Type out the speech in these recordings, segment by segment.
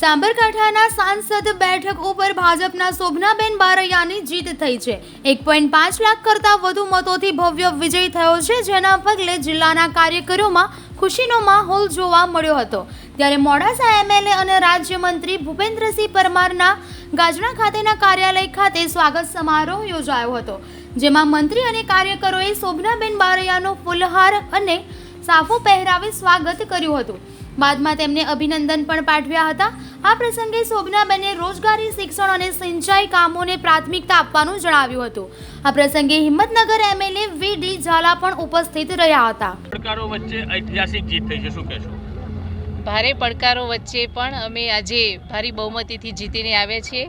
સાબરકાંઠાના સાંસદ બેઠક ઉપર ભાજપના શોભનાબેન બારૈયાની જીત થઈ છે. એક પોઈન્ટ પાંચ લાખ કરતાં વધુ મતોથી ભવ્ય વિજય થયો છે, જેના પગલે જિલ્લાના કાર્યકરોમાં ખુશીનો માહોલ જોવા મળ્યો હતો. ત્યારે મોડાસા એમએલએ અને રાજ્યમંત્રી ભૂપેન્દ્રસિંહ પરમારના ગાજણા ખાતેના કાર્યાલય ખાતે સ્વાગત સમારોહ યોજાયો હતો, જેમાં મંત્રી અને કાર્યકરોએ શોભનાબેન બારૈયાનો ફૂલહાર અને સાફો પહેરાવી સ્વાગત કર્યું હતું. બાદમાં તેમને અભિનંદન પણ પાઠવ્યા હતા. આ પ્રસંગે શોભનાબેને રોજગારી, શિક્ષણ અને સિંચાઈ કામોને પ્રાથમિકતા આપવાનું જણાવ્યું હતું. આ પ્રસંગે Himmatnagar MLA V D Zala પણ ઉપસ્થિત રહ્યા હતા. પડકારો વચ્ચે ઐતિહાસિક જીત થઈ છે, શું કહેશો? ભારે પડકારો વચ્ચે પણ અમે આજે ભારી બહુમતીથી જીતીને આવ્યા છીએ.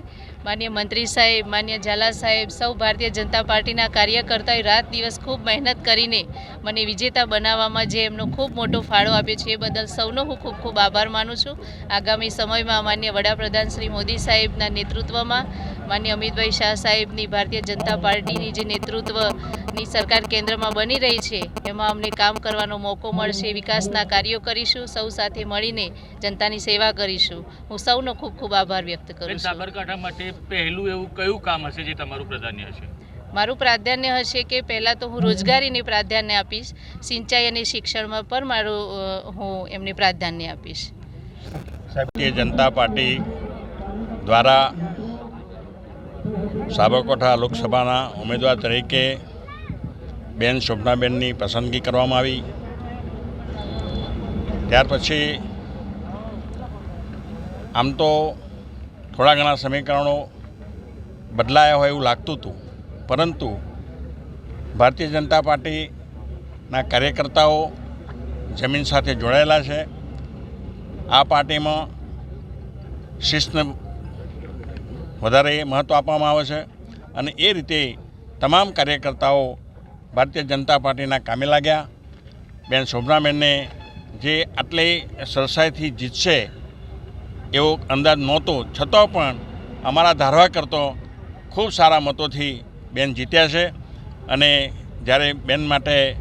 માન્ય મંત્રી સાહેબ, માન્ય ઝાલા સાહેબ, સૌ ભારતીય જનતા પાર્ટીના કાર્યકર્તાઓએ રાત દિવસ ખૂબ મહેનત કરીને મને વિજેતા બનાવવામાં જે એમનો ખૂબ મોટો ફાળો આપ્યો છે એ બદલ સૌનો હું ખૂબ ખૂબ આભાર માનું છું. આગામી સમયમાં માન્ય વડાપ્રધાન શ્રી મોદી સાહેબના નેતૃત્વમાં માન્ય અમિતભાઈ શાહ સાહેબની ભારતીય જનતા પાર્ટીની જે નેતૃત્વની સરકાર કેન્દ્રમાં બની રહી છે એમાં અમને કામ કરવાનો મોકો મળશે વિકાસના કાર્યો કરીશું સૌ સાથે મળીને જનતાની સેવા કરીશું. હું સૌનો ખૂબ ખૂબ આભાર વ્યક્ત કરું છું. સાબરકાંઠા માટે પહેલું એવું કયું કામ હશે જે તમારું પ્રાધાન્ય હશે? મારું પ્રાધાન્ય હશે કે પહેલાં તો હું રોજગારીને પ્રાધાન્ય આપીશ સિંચાઈ અને શિક્ષણમાં પણ મારું હું એમને પ્રાધાન્ય આપીશ. ભારતીય જનતા પાર્ટી દ્વારા સાબરકાંઠા લોકસભાના ઉમેદવાર તરીકે બેન શોભનાબેનની પસંદગી કરવામાં આવી. ત્યાર પછી આમ તો થોડા ઘણા સમીકરણો બદલાયા હોય એવું લાગતું હતું. પરંતુ ભારતીય જનતા પાર્ટીના કાર્યકર્તાઓ જમીન સાથે જોડાયેલા છે. આ પાર્ટીમાં શિસ્તને વધારે મહત્ત્વ આપવામાં આવે છે. અને એ રીતે તમામ કાર્યકર્તાઓ ભારતીય જનતા પાર્ટીના કામે લાગ્યા. બેન શોભનાબેનને જે આટલી સરસાઈથી જીતશે એવો અંદાજ નહોતો, છતાં પણ અમારા ધારવા કરતો ખૂબ સારા મતોથી બેન જીત્યા છે. અને જ્યારે બેન માટે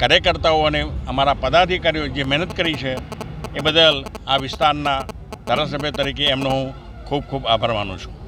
કાર્યકર્તાઓ અને અમારા પદાધિકારીઓ જે મહેનત કરી છે, એ બદલ આ વિસ્તારના ધારાસભ્ય તરીકે એમનો હું ખૂબ ખૂબ આભાર માનું છું.